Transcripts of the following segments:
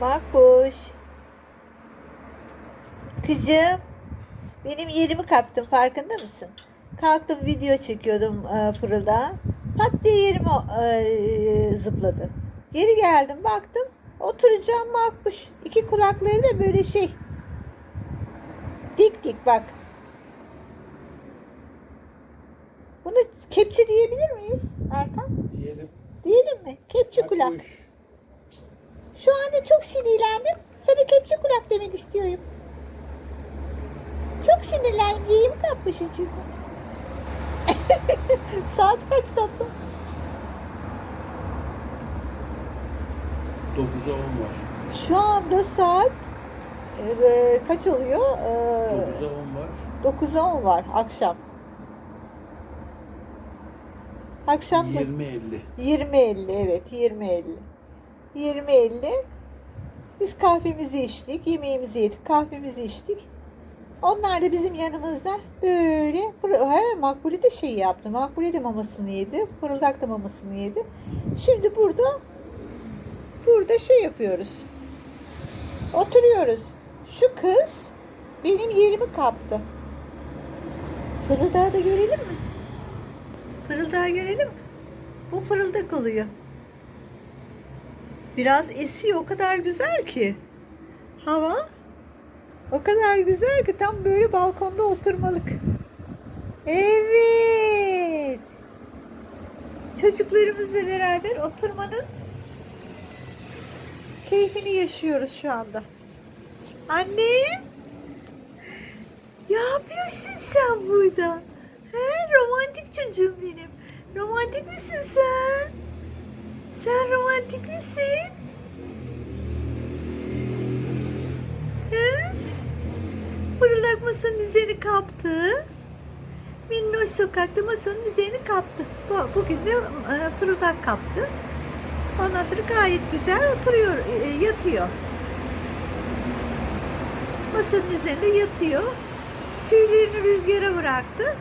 Makbuş. Kızım. Benim yerimi kaptın farkında mısın? Kalktım video çekiyordum e, fırılda. Pat diye yerime e, zıpladı. Geri geldim baktım. Oturacağım makbuş. İki kulakları da böyle şey. Dik dik bak. Bunu kepçe diyebilir miyiz Ertan? Diyelim. Diyelim mi? Kepçe kulak. Şu anda çok sinirlendim. Sana kepçe kulak demek istiyorum. Çok sinirlendim. Yiyeyim kapmışım çünkü. Saat kaç tatlım? 9'a 10 var. Şu anda saat e, kaç oluyor? E, 9'a 10 var. 9'a 10 var akşam. Akşam da- 20-50. 20.50 evet 20.50. 20.50. Biz kahvemizi içtik, yemeğimizi yedik, kahvemizi içtik. Onlar da bizim yanımızda böyle he, Makbule de şey yaptı. Makbule de mamasını yedi. Fırıldak da mamasını yedi. Şimdi burada burada şey yapıyoruz. Oturuyoruz. Şu kız benim yerimi kaptı. Fırıldağı da görelim mi? Fırıldağı görelim mi? Bu fırıldak oluyor. Biraz esiyor o kadar güzel ki. Hava o kadar güzel ki tam böyle balkonda oturmalık. Evet. Çocuklarımızla beraber oturmanın keyfini yaşıyoruz şu anda. Anne, ne yapıyorsun sen burada? He, romantik çocuğum benim. Romantik misin sen? Sen romantik misin? He? Fırıldak masanın üzerini kaptı. Minnoş sokakta masanın üzerini kaptı. Bu, bugün de e, fırıldak kaptı. Ondan sonra gayet güzel oturuyor, e, yatıyor. Masanın üzerinde yatıyor. Tüylerini rüzgara bıraktı.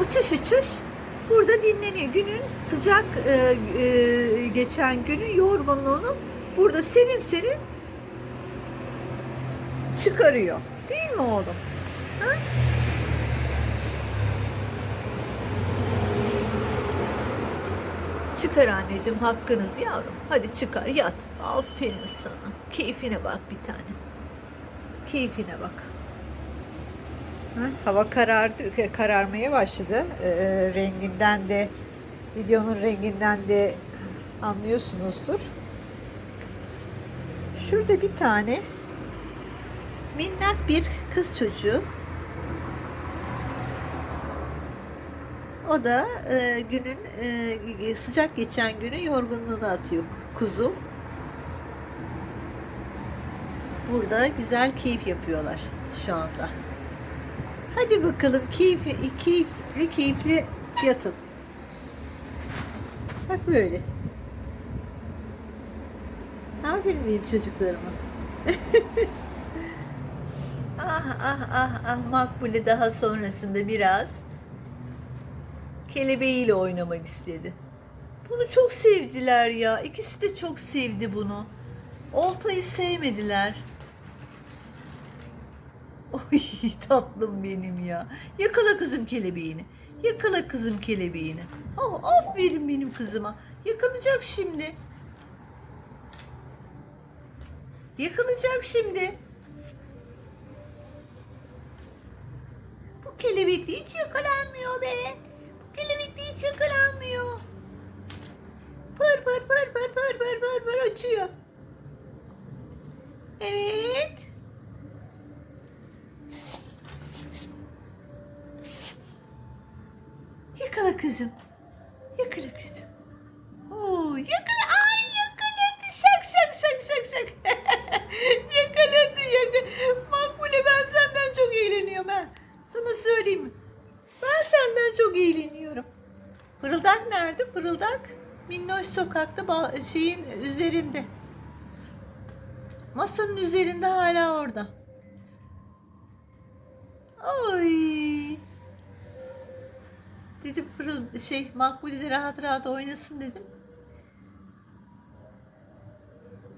Uçuş uçuş burada dinleniyor. Günün sıcak e, e, geçen günün yorgunluğunu burada serin serin çıkarıyor. Değil mi oğlum? Ha? Çıkar anneciğim hakkınız yavrum. Hadi çıkar yat. Aferin sana. Keyfine bak bir tane. Keyfine bak. Ha, Hava karardı, kararmaya başladı. Ee, renginden de, videonun renginden de anlıyorsunuzdur. Şurada bir tane minnak bir kız çocuğu. O da e, günün e, sıcak geçen günü yorgunluğunu atıyor kuzum. Burada güzel keyif yapıyorlar şu anda. Hadi bakalım keyifli, keyifli, keyifli yatın. Bak böyle. Aferin benim çocuklarıma. ah ah ah ah Makbule daha sonrasında biraz kelebeğiyle oynamak istedi. Bunu çok sevdiler ya. İkisi de çok sevdi bunu. Oltayı sevmediler. Tatlım benim ya. Yakala kızım kelebeğini. Yakala kızım kelebeğini. Oh, aferin benim kızıma. Yakalayacak şimdi. Yakalayacak şimdi. Bu kelebek de hiç yakalanmıyor be. Bu kelebek de hiç yakalanmıyor. Pır pır pır pır pır pır pır pır açıyor. Evet. Yakala kızım. Yakala kızım. Oo, yakala. Ay yakaladı. Şak şak şak şak şak. yakaladı yakaladı. Makbule ben senden çok eğleniyorum ha. Sana söyleyeyim mi? Ben senden çok eğleniyorum. Fırıldak nerede? Fırıldak Minnoş sokakta şeyin üzerinde. Masanın üzerinde hala orada. Ay. Dedim fırıl şey Makbule rahat rahat oynasın dedim.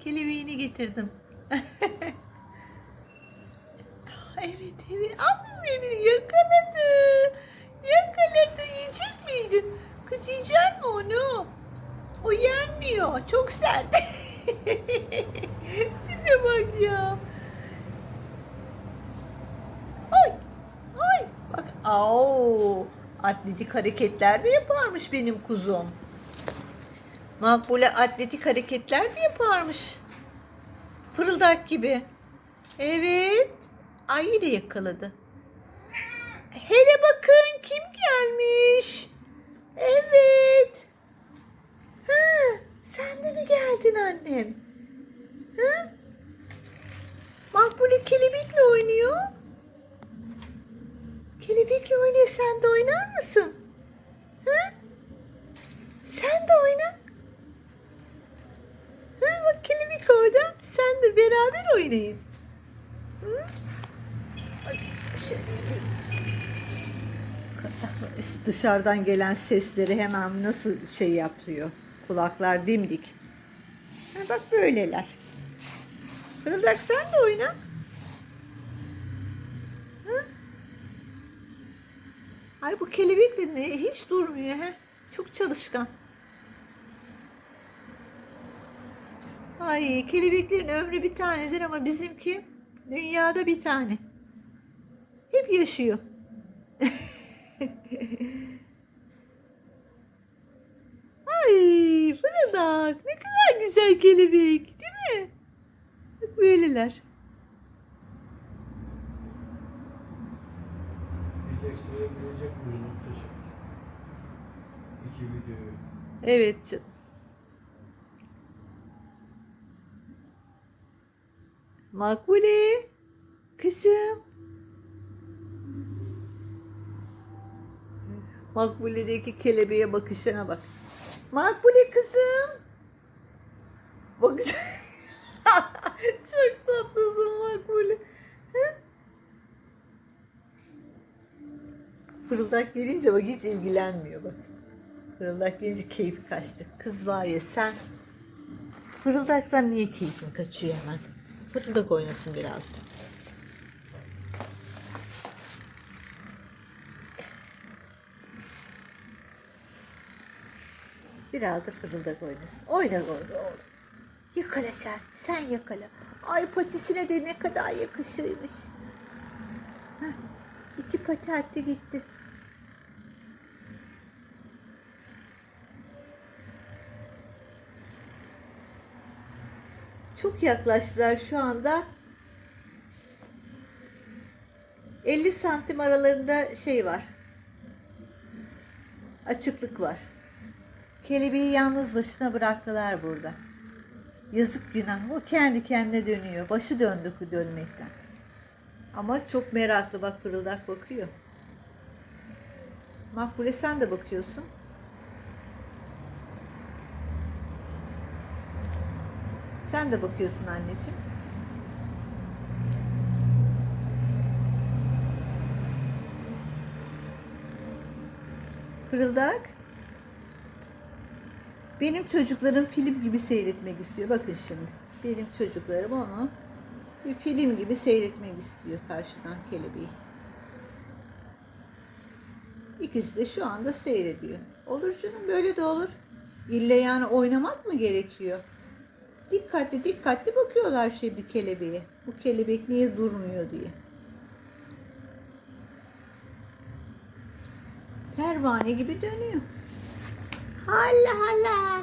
Kelebeğini getirdim. evet evet. Aferin yakaladı. Yakaladı. Yiyecek miydin? Kız yiyecek mi onu? O yenmiyor. Çok sert. Tipe bak ya. Ay. Ay. Bak. Au. Atletik hareketler de yaparmış benim kuzum. Makbule atletik hareketler de yaparmış. Fırıldak gibi. Evet. Ay yine yakaladı. Hele bakın kim gelmiş. Evet. Ha, sen de mi geldin annem? Ha? Makbule kelebekle oynuyor. Kelebekle oynuyor. Sen de oynar mısın? Ha? Sen de oyna. Ha, bak kelebek orada. Sen de beraber oynayın. Hı? Şöyle. Dışarıdan gelen sesleri hemen nasıl şey yapıyor. Kulaklar dimdik. Ha, bak böyleler. Fırıldak sen de oyna. Hı? Ay bu kelebek de ne? Hiç durmuyor he. Çok çalışkan. Ay kelebeklerin ömrü bir tanedir ama bizimki dünyada bir tane. Hep yaşıyor. Ay Fırıldak ne kadar güzel kelebek değil mi? Bak böyleler. Birleştirebilecek miyim? Muhteşem. İki videoyu. Evet canım. Makbule. Kızım. Makbule'deki kelebeğe bakışına bak. Makbule kızım. Bak. Çok tatlısın Makbule. Hı? Fırıldak gelince bak hiç ilgilenmiyor bak. Fırıldak gelince keyfi kaçtı. Kız var ya sen fırıldaktan niye keyfin kaçıyor hemen? Fırıldak oynasın biraz da. Biraz da fırıldak oynasın. Oyna orada oğlum. Yakala sen. Sen yakala. Ay patisine de ne kadar yakışırmış. Heh, iki pati attı gitti. Çok yaklaştılar şu anda. 50 santim aralarında şey var. Açıklık var. Kelebeği yalnız başına bıraktılar burada. Yazık günah. O kendi kendine dönüyor. Başı döndü dönmekten. Ama çok meraklı. Bak fırıldak bakıyor. Makbule sen de bakıyorsun. Sen de bakıyorsun anneciğim. Fırıldak. Benim çocuklarım film gibi seyretmek istiyor. Bakın şimdi. Benim çocuklarım onu bir film gibi seyretmek istiyor karşıdan kelebeği. İkisi de şu anda seyrediyor. Olur canım böyle de olur. İlle yani oynamak mı gerekiyor? Dikkatli dikkatli bakıyorlar şimdi kelebeğe. Bu kelebek niye durmuyor diye. Pervane gibi dönüyor. Allah Allah.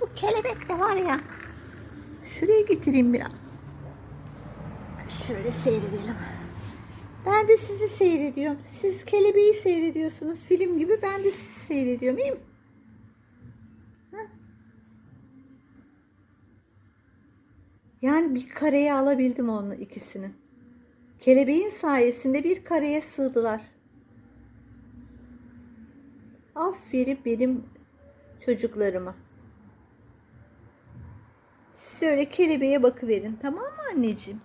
Bu kelebek de var ya. Şuraya getireyim biraz. Şöyle seyredelim. Ben de sizi seyrediyorum. Siz kelebeği seyrediyorsunuz film gibi. Ben de sizi seyrediyorum. İyi mi? Yani bir kareye alabildim onu ikisini. Kelebeğin sayesinde bir kareye sığdılar. Aferin benim çocuklarıma. Siz öyle kelebeğe bakıverin tamam mı anneciğim?